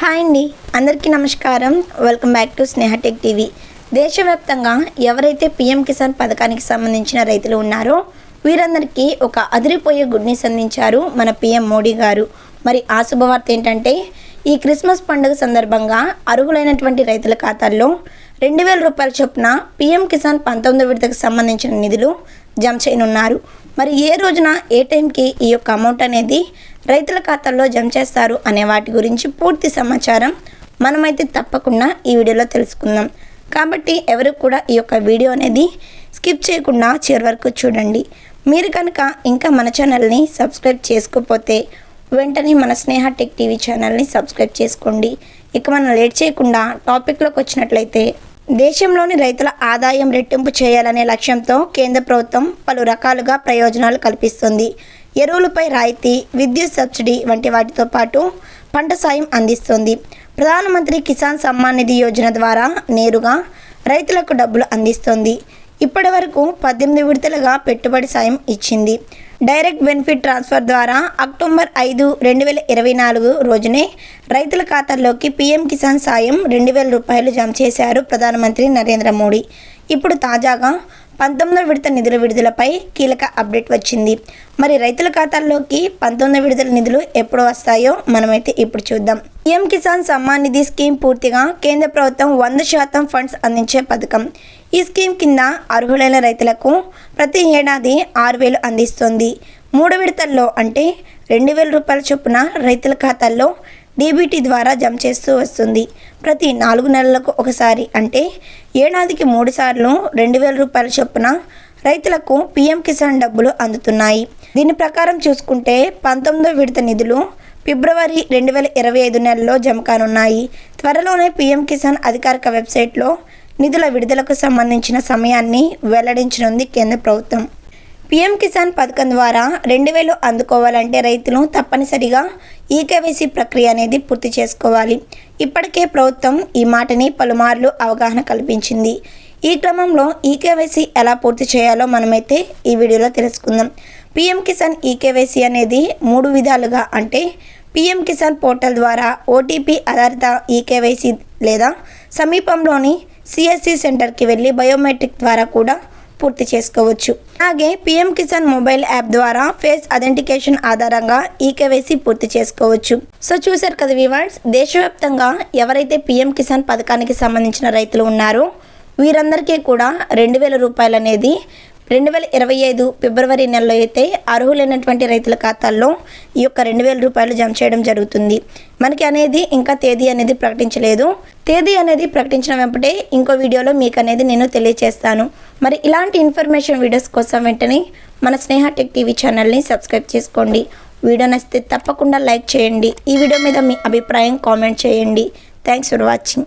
Hi అండి. అందరికీ నమస్కారం. Welcome back to Snehatech TV. దేశవ్యాప్తంగా ఎవరైతే పిఎం కిసాన్ పథకానికి సంబంధించిన రైతులు ఉన్నారో వీరందరికీ ఒక అదిరిపోయే గుడ్ న్యూస్ అందించారు మన పిఎం మోడీ గారు. మరి ఆ శుభవార్త ఏంటంటే ఈ క్రిస్మస్ పండుగ సందర్భంగా అర్హులైనటువంటి రైతుల ఖాతాల్లో రెండు వేల రూపాయల చొప్పున పిఎం కిసాన్ పంతొమ్మిది విడతకు సంబంధించిన నిధులు జమ చేయనున్నారు. మరి ఏ రోజున ఏ టైంకి ఈ యొక్క అమౌంట్ అనేది రైతుల ఖాతాల్లో జమ చేస్తారు అనే వాటి గురించి పూర్తి సమాచారం మనమైతే తప్పకుండా ఈ వీడియోలో తెలుసుకుందాం. కాబట్టి ఎవరు కూడా ఈ యొక్క వీడియో అనేది స్కిప్ చేయకుండా చివరి వరకు చూడండి. మీరు కనుక ఇంకా మన ఛానల్ని సబ్స్క్రైబ్ చేసుకోకపోతే వెంటనే మన స్నేహ టెక్ టీవీ ఛానల్ని సబ్స్క్రైబ్ చేసుకోండి. ఇక మనం లేట్ చేయకుండా టాపిక్లోకి వచ్చినట్లయితే దేశంలోని రైతుల ఆదాయం రెట్టింపు చేయాలనే లక్ష్యంతో కేంద్ర ప్రభుత్వం పలు రకాలుగా ప్రయోజనాలు కల్పిస్తుంది. ఎరువులపై రాయితీ విద్యుత్ సబ్సిడీ వంటి వాటితో పాటు పంట సాయం అందిస్తుంది. ప్రధానమంత్రి కిసాన్ సమ్మాన్ నిధి యోజన ద్వారా నేరుగా రైతులకు డబ్బులు అందిస్తుంది. ఇప్పటి వరకు పద్దెనిమిది విడతలుగా పెట్టుబడి సాయం ఇచ్చింది. డైరెక్ట్ బెనిఫిట్ ట్రాన్స్ఫర్ ద్వారా అక్టోబర్ ఐదు రెండు వేల ఇరవై నాలుగు రోజునే రైతుల ఖాతాల్లోకి పీఎం కిసాన్ సాయం రెండు వేల రూపాయలు జమ చేశారు ప్రధానమంత్రి నరేంద్ర మోడీ. ఇప్పుడు తాజాగా పంతొమ్మిదో విడత నిధుల విడుదలపై కీలక అప్డేట్ వచ్చింది. మరి రైతుల ఖాతాల్లోకి పంతొమ్మిదో విడుదల నిధులు ఎప్పుడు వస్తాయో మనమైతే ఇప్పుడు చూద్దాం. పీఎం కిసాన్ సమ్మాన్ నిధి స్కీమ్ పూర్తిగా కేంద్ర ప్రభుత్వం వంద శాతం ఫండ్స్ అందించే పథకం. ఈ స్కీమ్ కింద అర్హులైన రైతులకు ప్రతి ఏడాది ఆరు వేలు అందిస్తుంది. మూడు విడతల్లో అంటే రెండు వేల రూపాయల చొప్పున రైతుల ఖాతాల్లో డీబీటీ ద్వారా జమ చేస్తూ వస్తుంది. ప్రతి నాలుగు నెలలకు ఒకసారి అంటే ఏడాదికి మూడు సార్లు రెండు వేల రూపాయల చొప్పున రైతులకు పీఎం కిసాన్ డబ్బులు అందుతున్నాయి. దీని ప్రకారం చూసుకుంటే పంతొమ్మిదో విడత నిధులు ఫిబ్రవరి రెండు వేల ఇరవై ఐదు నెలలో జమ కానున్నాయి. త్వరలోనే పీఎం కిసాన్ అధికారిక వెబ్సైట్లో నిధుల విడుదలకు సంబంధించిన సమయాన్ని వెల్లడించనుంది కేంద్ర ప్రభుత్వం. పీఎం కిసాన్ పథకం ద్వారా రెండు వేలు అందుకోవాలంటే రైతులు తప్పనిసరిగా ఈకేవైసీ ప్రక్రియ అనేది పూర్తి చేసుకోవాలి. ఇప్పటికే ప్రభుత్వం ఈ మాటని పలుమార్లు అవగాహన కల్పించింది. ఈ క్రమంలో ఈకేవైసీ ఎలా పూర్తి చేయాలో మనమైతే ఈ వీడియోలో తెలుసుకుందాం. పీఎం కిసాన్ ఈకేవైసీ అనేది మూడు విధాలుగా అంటే పీఎం కిసాన్ పోర్టల్ ద్వారా ఓటీపీ ఆధారిత ఈకేవైసీ లేదా సమీపంలోని సిఎస్సి సెంటర్కి వెళ్ళి బయోమెట్రిక్ ద్వారా కూడా పూర్తి చేసుకోవచ్చు. అలాగే పీఎం కిసాన్ మొబైల్ యాప్ ద్వారా ఫేస్ అథెంటికేషన్ ఆధారంగా ఈకేవైసీ పూర్తి చేసుకోవచ్చు. సో చూశారు కదా వివార్డ్స్ దేశవ్యాప్తంగా ఎవరైతే పీఎం కిసాన్ పథకానికి సంబంధించిన రైతులు ఉన్నారో వీరందరికీ కూడా రెండు వేల రూపాయలు అనేది రెండు వేల ఇరవై ఐదు ఫిబ్రవరి నెలలో అయితే అర్హులైనటువంటి రైతుల ఖాతాల్లో ఈ యొక్క రెండు వేల రూపాయలు జమ చేయడం జరుగుతుంది. మనకి అనేది ఇంకా తేదీ అనేది ప్రకటించలేదు. తేదీ అనేది ప్రకటించిన వెంపటే ఇంకో వీడియోలో మీకు అనేది నేను తెలియజేస్తాను మరి ఇలాంటి ఇన్ఫర్మేషన్ వీడియోస్ కోసం వెంటనే మన స్నేహ టెక్ టీవీ ఛానల్ని సబ్స్క్రైబ్ చేసుకోండి. వీడియో నచ్చితే తప్పకుండా లైక్ చేయండి. ఈ వీడియో మీద మీ అభిప్రాయం కామెంట్ చేయండి. Thanks for watching.